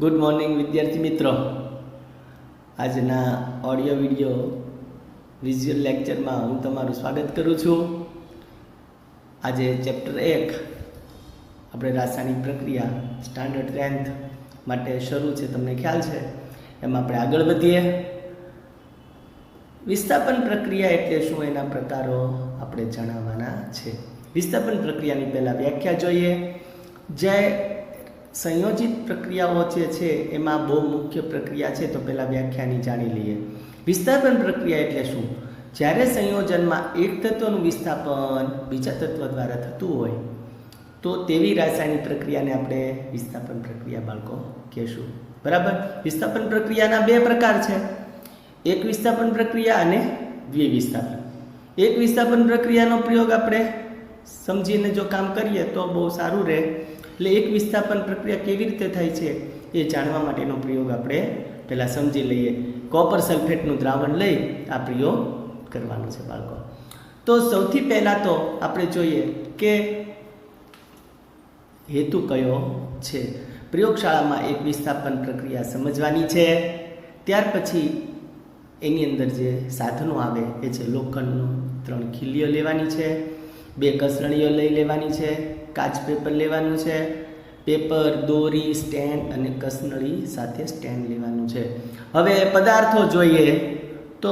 Good morning વિદ્યાર્થી મિત્રો. આજના ઓડિયો વિડિયો વિઝ્યુઅલ લેક્ચરમાં હું તમારું સ્વાગત કરું છું. આજે ચેપ્ટર એક, આપણે રાસાયણિક પ્રક્રિયા સ્ટાન્ડર્ડ ટેન્થ માટે શરૂ છે, તમને ખ્યાલ છે. એમાં આપણે આગળ વધીએ. વિસ્થાપન પ્રક્રિયા એટલે શું એના પ્રકારો આપણે જણાવવાના છે. વિસ્થાપન પ્રક્રિયાની પહેલાં વ્યાખ્યા જોઈએ. જે સંયોજિત પ્રક્રિયાઓ જે છે, એમાં બહુ મુખ્ય પ્રક્રિયા છે, તો પહેલાં વ્યાખ્યાની જાણી લઈએ. વિસ્થાપન પ્રક્રિયા એટલે શું? જ્યારે સંયોજનમાં એક તત્વનું વિસ્થાપન બીજા તત્વ દ્વારા થતું હોય, તો તેવી રાસાયણિક પ્રક્રિયાને આપણે વિસ્થાપન પ્રક્રિયા બાળકો કહેશું. બરાબર? વિસ્થાપન પ્રક્રિયાના બે પ્રકાર છે. એક વિસ્થાપન પ્રક્રિયા અને દ્વિવિસ્થાપન એક વિસ્થાપન પ્રક્રિયાનો પ્રયોગ આપણે સમજીને જો કામ કરીએ તો બહુ સારું રહે. એટલે એક વિસ્થાપન પ્રક્રિયા કેવી રીતે થાય છે એ જાણવા માટેનો પ્રયોગ આપણે પહેલાં સમજી લઈએ. કોપર સલ્ફેટનું દ્રાવણ લઈ આ પ્રયોગ કરવાનો છે બાળકો. તો સૌથી પહેલાં તો આપણે જોઈએ કે હેતુ કયો છે. પ્રયોગશાળામાં એક વિસ્થાપન પ્રક્રિયા સમજવાની છે. ત્યાર પછી એની અંદર જે સાધનો આવે એ છે લોખંડનું ત્રણ ખીલીઓ લેવાની છે, બે કસરણીઓ લઈ લેવાની છે કાચ પેપર લેવાનું છે. પેપર, દોરી, સ્ટેન્ડ અને કસનળી સાથે સ્ટેન્ડ લેવાનું છે. હવે પદાર્થો જોઈએ તો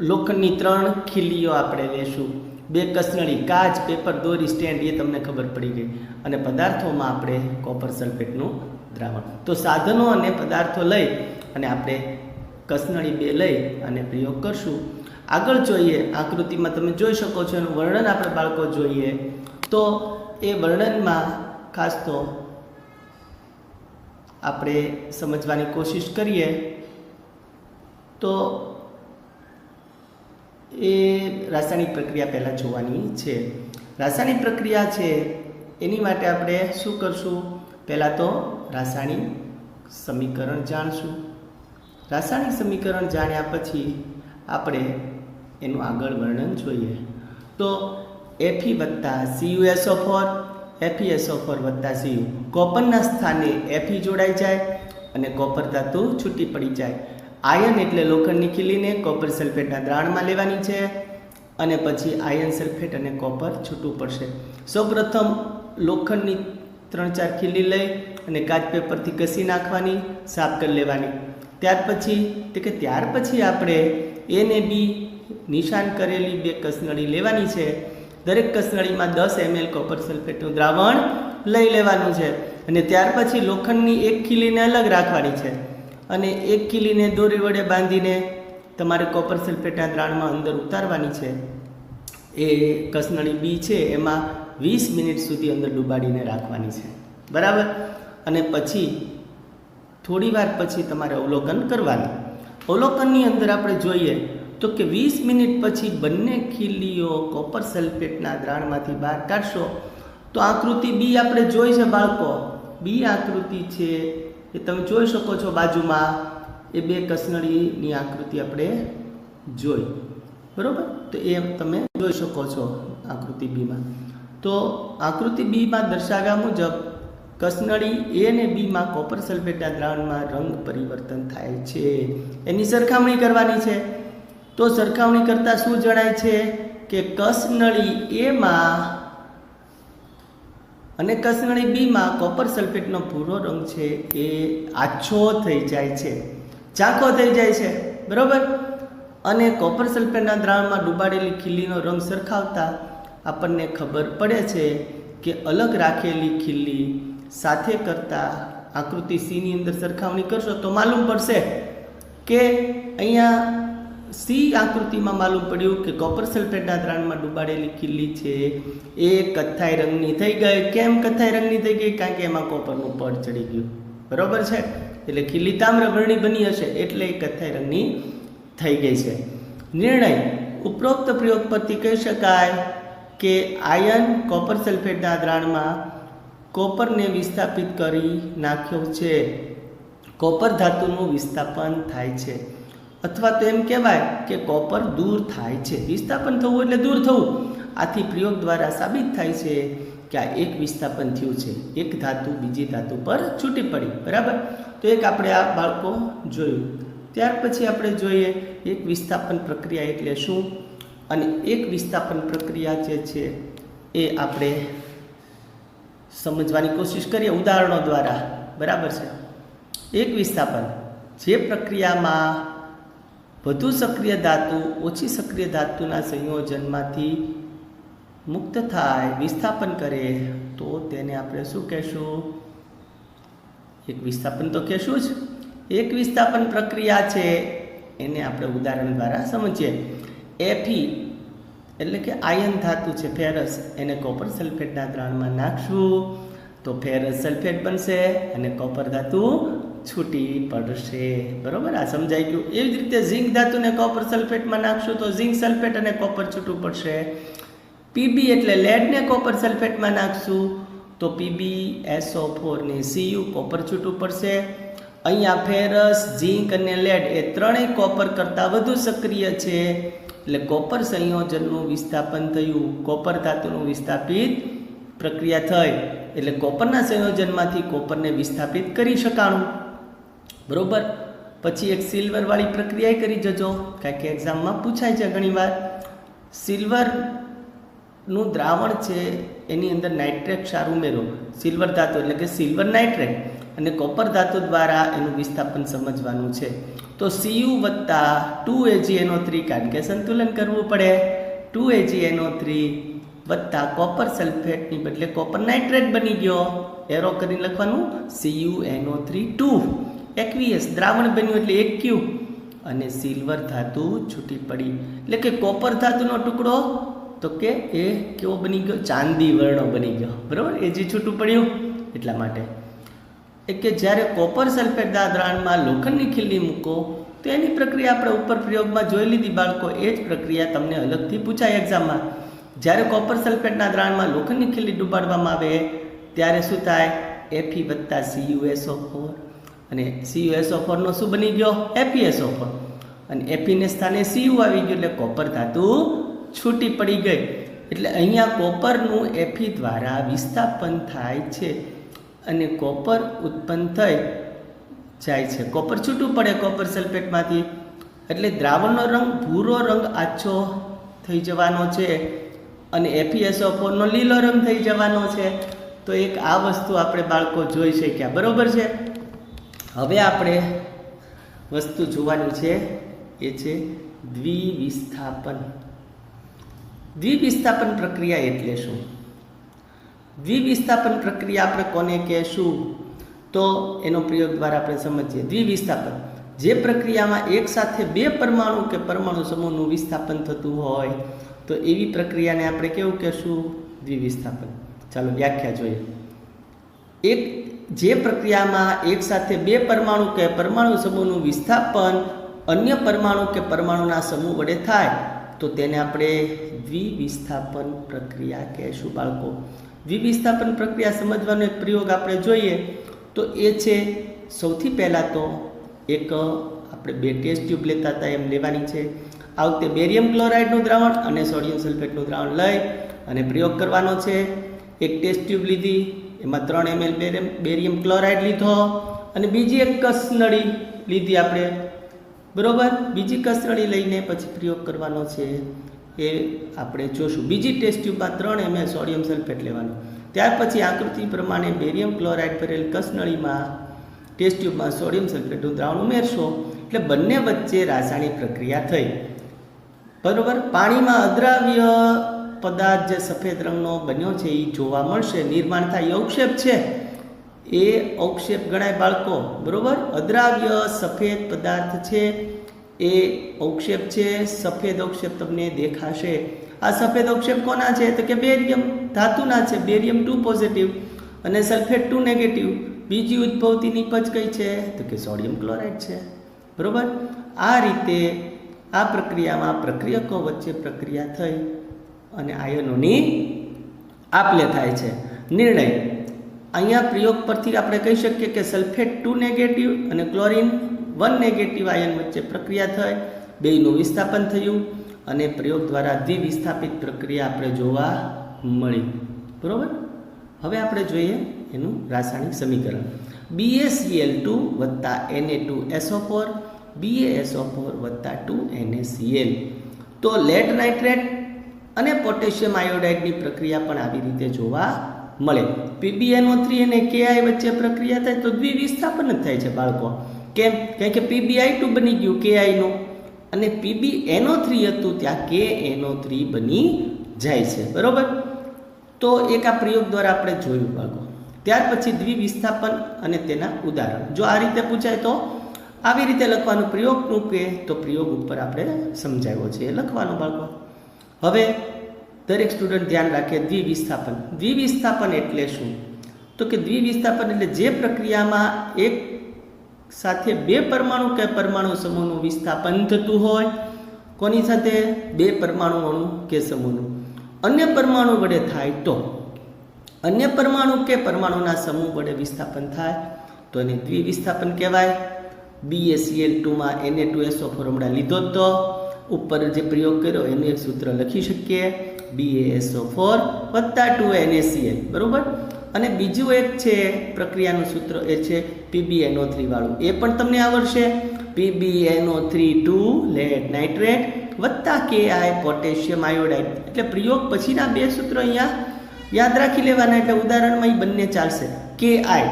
લોખંડની ત્રણ ખીલીઓ આપણે લેશું. બે કસનળી, કાચ, પેપર, દોરી, સ્ટેન્ડ, એ તમને ખબર પડી ગઈ. અને પદાર્થોમાં આપણે કોપર સલ્ફેટનું દ્રાવણ. તો સાધનો અને પદાર્થો લઈ અને આપણે કસનળી બે લઈ અને પ્રયોગ કરશું. આગળ જોઈએ, આકૃતિમાં તમે જોઈ શકો છો એનું વર્ણન આપણે બાળકો જોઈએ. તો એ વર્ણનમાં ખાસ તો આપણે સમજવાની કોશિશ કરીએ, તો એ રાસાયણિક પ્રક્રિયા પહેલાં જોવાની છે. રાસાયણિક પ્રક્રિયા છે, એની માટે આપણે શું કરશું? પહેલાં તો રાસાયણિક સમીકરણ જાણશું. રાસાયણિક સમીકરણ જાણ્યા પછી આપણે એનું આગળ વર્ણન જોઈએ. તો એફી વત્તા C U S O four F E S O four વત્તા સીયુ કોપરના સ્થાને એફી જોડાઈ જાય અને કોપર ધાતુ છૂટી પડી જાય. આયન એટલે લોખંડની ખીલીને કોપર સલ્ફેટના દ્રાણમાં લેવાની છે અને પછી આયન સલ્ફેટ અને કોપર છૂટું પડશે. સૌપ્રથમ લોખંડની ત્રણ ચાર ખીલી લઈ અને કાચ પેપરથી ઘસી નાખવાની, સાફ કરી લેવાની. ત્યાર પછી તે કે ત્યાર પછી આપણે એને બી નિશાન કરેલી બે કસનળી લેવાની છે. દરેક કસનળીમાં દસ એમએલ કોપર સલ્ફેટનું દ્રાવણ લઈ લેવાનું છે અને ત્યાર પછી લોખંડની એક ખીલીને અલગ રાખવાની છે. અને એક ખીલીને દોરી વડે બાંધીને તમારે કોપર સલ્ફેટના દ્રાવણમાં અંદર ઉતારવાની છે. એ કસનળી બી છે, એમાં વીસ મિનિટ સુધી અંદર ડૂબાડીને રાખવાની છે. બરાબર? અને પછી થોડી વાર પછી તમારે અવલોકન કરવાનું. અવલોકનની અંદર આપણે જોઈએ તો કે વીસ મિનિટ પછી બંને ખીલીઓ કોપર સલ્ફેટના દ્રાણમાંથી બહાર કાઢશો. તો આકૃતિ બી આપણે જોઈ છે બાળકો. બી આકૃતિ છે એ તમે જોઈ શકો છો બાજુમાં. એ બે કસનળીની આકૃતિ આપણે જોઈ. બરાબર? તો એ તમે જોઈ શકો છો આકૃતિ બીમાં. તો આકૃતિ બીમાં દર્શાવ્યા મુજબ કસનળી એ અને બીમાં કોપર સલ્ફેટના દ્રાવણમાં રંગ પરિવર્તન થાય છે. એની સરખામણી કરવાની છે. તો સરખામણી કરતાં શું જણાય છે કે કસનળી એમાં અને કસનળી બીમાં કોપર સલ્ફેટનો ભૂરો રંગ છે એ આછો થઈ જાય છે. ઝાંખો થઈ જાય છે. બરાબર? અને કોપર સલ્ફેટના દ્રાવણમાં ડૂબાડેલી ખીલીનો રંગ સરખાવતા આપણને ખબર પડે છે કે અલગ રાખેલી ખીલી સાથે કરતા આકૃતિ સીની અંદર સરખામણી કરશો તો માલુમ પડશે કે અહીંયા સી આકૃતિમાં માલુમ પડ્યું કે કોપર સલ્ફેટના દ્રાવણમાં ડૂબાડેલી કિલ્લી છે. એ કથ્થાઈ રંગની થઈ ગઈ. કેમ કથ્થાઈ રંગની થઈ ગઈ? કારણ કે એમાં કોપરનું પડ ચડી ગયું. બરાબર છે? એટલે ખીલી તામ્રવર્ણી બની હશે એટલે એ કથ્થાઈ રંગની થઈ ગઈ છે. નિર્ણય. ઉપરોક્ત પ્રયોગ પરથી કહી શકાય કે આયન કોપર સલ્ફેટના દ્રાણમાં કોપરને વિસ્થાપિત કરી નાખ્યો છે. કોપર ધાતુનું વિસ્થાપન થાય છે. અથવા તો એમ કહેવાય કે કોપર દૂર થાય છે. વિસ્થાપન થવું એટલે દૂર થવું. આથી પ્રયોગ દ્વારા સાબિત થાય છે કે આ એક વિસ્થાપન થયું છે. એક ધાતુ બીજી ધાતુ પર છૂટી પડી. બરાબર? તો એક આપણે આ બાળકો જોયું. ત્યાર પછી આપણે જોઈએ એક વિસ્થાપન પ્રક્રિયા એટલે શું? અને એક વિસ્થાપન પ્રક્રિયા જે છે એ આપણે સમજવાની કોશિશ કરીએ ઉદાહરણો દ્વારા. બરાબર છે? એક વિસ્થાપન. જે પ્રક્રિયામાં વધુ સક્રિય ધાતુ, ઓછી સક્રિય ધાતુના સંયોજનમાંથી મુક્ત થાય, વિસ્થાપન કરે, તો તેને આપણે શું કહેશું? એક વિસ્થાપન તો કહેશું જ. એક વિસ્થાપન પ્રક્રિયા છે, એને આપણે ઉદાહરણ દ્વારા સમજીએ. એફી એટલે કે આયન ધાતુ છે ફેરસ એને કોપર સલ્ફેટના દ્રાણમાં નાખશું. તો ફેરસ સલ્ફેટ બનશે, અને કોપર ધાતુ છૂટી પડશે. બરાબર? આ સમજાઈ ગયું. એવી જ રીતે ઝીંક ધાતુને કોપર સલ્ફેટમાં નાખશું તો ઝીંક સલ્ફેટ અને કોપર છૂટું પડશે. પીબી એટલે લેડને કોપર સલ્ફેટમાં નાખશું તો P B S O four ને સીયુ કોપર છૂટું પડશે. અહીંયા ફેરસ ઝીંક અને લેડ એ ત્રણેય કોપર કરતાં વધુ સક્રિય છે. એટલે કોપર સંયોજનનું વિસ્થાપન થયું. કોપર ધાતુનું વિસ્થાપિત પ્રક્રિયા થઈ. એટલે કોપરના સંયોજનમાંથી કોપરને વિસ્થાપિત કરી શકાણું. બરોબર? પછી એક સિલ્વરવાળી પ્રક્રિયા કરી જજો. કારણ કે એક્ઝામમાં પૂછાય છે ઘણીવાર. સિલ્વરનું દ્રાવણ છે, એની અંદર નાઇટ્રેટ ક્ષાર ઉમેરો. સિલ્વર ધાતુ એટલે કે સિલ્વર નાઇટ્રેટ અને કોપર ધાતુ દ્વારા એનું વિસ્થાપન સમજવાનું છે. તો સીયુ વત્તા ટુ એજી એનો થ્રી, કારણ કે સંતુલન કરવું પડે. ટુ એજી એનો થ્રી વત્તા કોપર સલ્ફેટની બદલે કોપર નાઇટ્રેટ બની ગયો. એરો કરીને લખવાનું C U N O three two. Aqueous દ્રાવણ બન્યું એટલે એક ક્યુ અને સિલ્વર ધાતુ છૂટી પડી. એટલે કે કોપર ધાતુનો ટુકડો, તો કે એ કેવો બની ગયો? ચાંદી વર્ણો બની ગયો. બરાબર? એ જે છૂટું પડ્યું એટલા માટે. એ કે જ્યારે કોપર સલ્ફેટના દ્રાવણમાં લોખંડની ખીલી મૂકો, તો એની પ્રક્રિયા આપણે ઉપર પ્રયોગમાં જોઈ લીધી બાળકો. એ જ પ્રક્રિયા તમને અલગથી પૂછાય એક્ઝામમાં જ્યારે કોપર સલ્ફેટના દ્રાવણમાં લોખંડની ખીલી ડૂબાડવામાં આવે, ત્યારે શું થાય? એફી વત્તા સીયુએસઓ ફોર અને સીયુએસ ઓફરનો શું બની ગયો? એપીએસ ઓફર અને એફીને સ્થાને સીયુ આવી ગયું એટલે કોપર ધાતુ છૂટી પડી ગઈ. એટલે અહીંયા કોપરનું એફી દ્વારા વિસ્થાપન થાય છે અને કોપર ઉત્પન્ન થઈ જાય છે. કોપર છૂટું પડે કોપર સલ્ફેટમાંથી એટલે દ્રાવણનો રંગ ભૂરો રંગ આછો થઈ જવાનો છે અને એફીએસ ઓફરનો લીલો રંગ થઈ જવાનો છે. તો એક આ વસ્તુ આપણે બાળકો જોઈ શક્યા. બરાબર છે? હવે આપણે વસ્તુ જોવાની છે, એ છે દ્વિવિસ્થાપન. દ્વિવિસ્થાપન પ્રક્રિયા એટલે શું? દ્વિવિસ્થાપન પ્રક્રિયા આપણે કોને કહેશું? તો એનો પ્રયોગ દ્વારા આપણે સમજીએ. દ્વિવિસ્થાપન. જે પ્રક્રિયામાં એક સાથે બે પરમાણુ કે પરમાણુ સમૂહનું વિસ્થાપન થતું હોય, તો એવી પ્રક્રિયાને આપણે કેવું કહેશું? દ્વિવિસ્થાપન. ચાલો વ્યાખ્યા જોઈએ. એક જે પ્રક્રિયામાં એક સાથે બે પરમાણુ કે પરમાણુ સમૂહનું વિસ્થાપન અન્ય પરમાણુ કે પરમાણુના સમૂહ વડે થાય, તો તેને આપણે દ્વિવિસ્થાપન પ્રક્રિયા કહેશું બાળકો. દ્વિવિસ્થાપન પ્રક્રિયા સમજવાનો એક પ્રયોગ આપણે જોઈએ, તો એ છે સૌથી પહેલાં તો એક આપણે બે ટેસ્ટ ટ્યુબ લેતા હતા, એમ લેવાની છે. આ વખતે બેરિયમ ક્લોરાઇડનું દ્રાવણ અને સોડિયમ સલ્ફેટનું દ્રાવણ લઈ અને પ્રયોગ કરવાનો છે. એક ટેસ્ટ ટ્યુબ લીધી એમાં ત્રણ એમએલ બેરિયમ બેરિયમ ક્લોરાઇડ લીધો અને બીજી એક કસનળી લીધી આપણે. બરોબર? બીજી કસનળી લઈને પછી પ્રયોગ કરવાનો છે એ આપણે જોશું. બીજી ટેસ્ટ ટ્યુબમાં ત્રણ એમએલ સોડિયમ સલ્ફેટ લેવાનું. ત્યાર પછી આકૃતિ પ્રમાણે બેરિયમ ક્લોરાઇડ ભરેલ કસનળીમાં ટેસ્ટ ટ્યુબમાં સોડિયમ સલ્ફેટનું દ્રાવણ ઉમેરશો. એટલે બંને વચ્ચે રાસાયણિક પ્રક્રિયા થઈ. બરોબર? પાણીમાં અદ્રાવ્ય પદાર્થ જે સફેદ રંગનો બન્યો છે એ જોવા મળશે. નિર્માણ થાય અવક્ષેપ છે. એ અવક્ષેપ ગણાય બાળકો, બરોબર? અદ્રાવ્ય સફેદ પદાર્થ છે. એ અવક્ષેપ છે, સફેદ અવક્ષેપ તમને દેખાશે. આ સફેદ અવક્ષેપ કોના છે? તો કે બેરિયમ ધાતુના છે, બેરિયમ ટુ પોઝિટિવ અને સલ્ફેટ ટુ નેગેટિવ. બીજી ઉદ્ભવતી નિપજ કઈ છે? તો કે સોડિયમ ક્લોરાઇડ છે. બરોબર? આ રીતે આ પ્રક્રિયામાં પ્રક્રિયકો વચ્ચે પ્રક્રિયા થઈ. અને આયનોની આપલે થાય છે. નિર્ણય. અહીંયા પ્રયોગ પરથી આપણે કહી શકીએ કે સલ્ફેટ ટુ નેગેટિવ અને ક્લોરિન વન નેગેટિવ આયન વચ્ચે પ્રક્રિયા થઈ બેયનું વિસ્થાપન થયું અને પ્રયોગ દ્વારા દ્વિવિસ્થાપિત પ્રક્રિયા આપણે જોવા મળી. બરાબર? હવે આપણે જોઈએ એનું રાસાયણિક સમીકરણ. B A C L two વત્તા N A two S O four B A S O four વત્તા two N A C L તો લેટ નાઇટ્રેટ અને પોટેશિયમ આયોડાઇડની પ્રક્રિયા પણ આવી રીતે જોવા મળે. પીબીએનઓ થ્રી અને કેઆઈ વચ્ચે પ્રક્રિયા થાય તો દ્વિવિસ્થાપન જ થાય છે બાળકો. કેમ? કારણ કે પીબીઆઈ ટુ બની ગયું કેઆઈનું અને પીબીએનઓ થ્રી હતું ત્યાં કે એનો થ્રી બની જાય છે. બરોબર? તો એક આ પ્રયોગ દ્વારા આપણે જોયું બાળકો. ત્યાર પછી દ્વિવિસ્થાપન અને તેના ઉદાહરણ. જો આ રીતે પૂછાય તો આવી રીતે લખવાનું પ્રયોગ કે? તો પ્રયોગ ઉપર આપણે સમજાવ્યો છે. એ લખવાનું બાળકો. હવે દરેક સ્ટુડન્ટ ધ્યાન રાખે દ્વિવિસ્થાપન. દ્વિવિસ્થાપન એટલે શું? તો કે દ્વિવિસ્થાપન એટલે જે પ્રક્રિયામાં એક સાથે બે પરમાણુ કે પરમાણુ સમૂહનું વિસ્થાપન થતું હોય, કોની સાથે? બે પરમાણુ અણુ કે સમૂહનું. અન્ય પરમાણુ વડે થાય તો? અન્ય પરમાણુ કે પરમાણુના સમૂહ વડે વિસ્થાપન થાય? તો એને દ્વિવિસ્થાપન કહેવાય. બીએસીએલ ટુમાં એને ટુ એસો ફોર્મડા લીધો તો ઉપર જે પ્રયોગ કર્યો, એનું એક સૂત્ર લખી શકીએ. બી એસઓ ફોર વત્તા two N A C L બરોબર? અને બીજું એક છે, પ્રક્રિયાનું સૂત્ર એ છે પીબીએનઓ થ્રી વાળું. એ પણ તમને આવડશે. P B N O three two lead nitrate વત્તા કે આઈ પોટેશિયમ આયોડાઇડ એટલે પ્રયોગ પછીના બે સૂત્રો અહીંયા યાદ રાખી લેવાના, એટલે ઉદાહરણમાં એ બંને ચાલશે. કે આઈ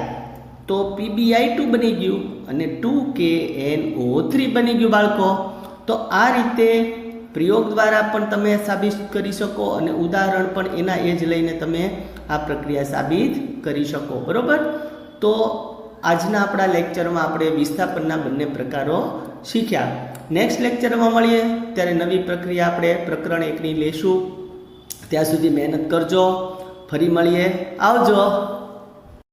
તો પીબીઆઈ ટુ બની ગયું અને ટુ કે એન ઓ થ્રી બની ગયું, બાળકો. તો આ રીતે પ્રયોગ દ્વારા પણ તમે સાબિત કરી શકો અને ઉદાહરણ પણ એના એ જ લઈને તમે આ પ્રક્રિયા સાબિત કરી શકો, બરાબર? તો આજના આપણા લેક્ચરમાં આપણે વિસ્થાપનના બંને પ્રકારો શીખ્યા. નેક્સ્ટ લેક્ચરમાં મળીએ, ત્યારે નવી પ્રક્રિયા આપણે પ્રકરણ એકની લેશું. ત્યાં સુધી મહેનત કરજો, ફરી મળીએ. આવજો!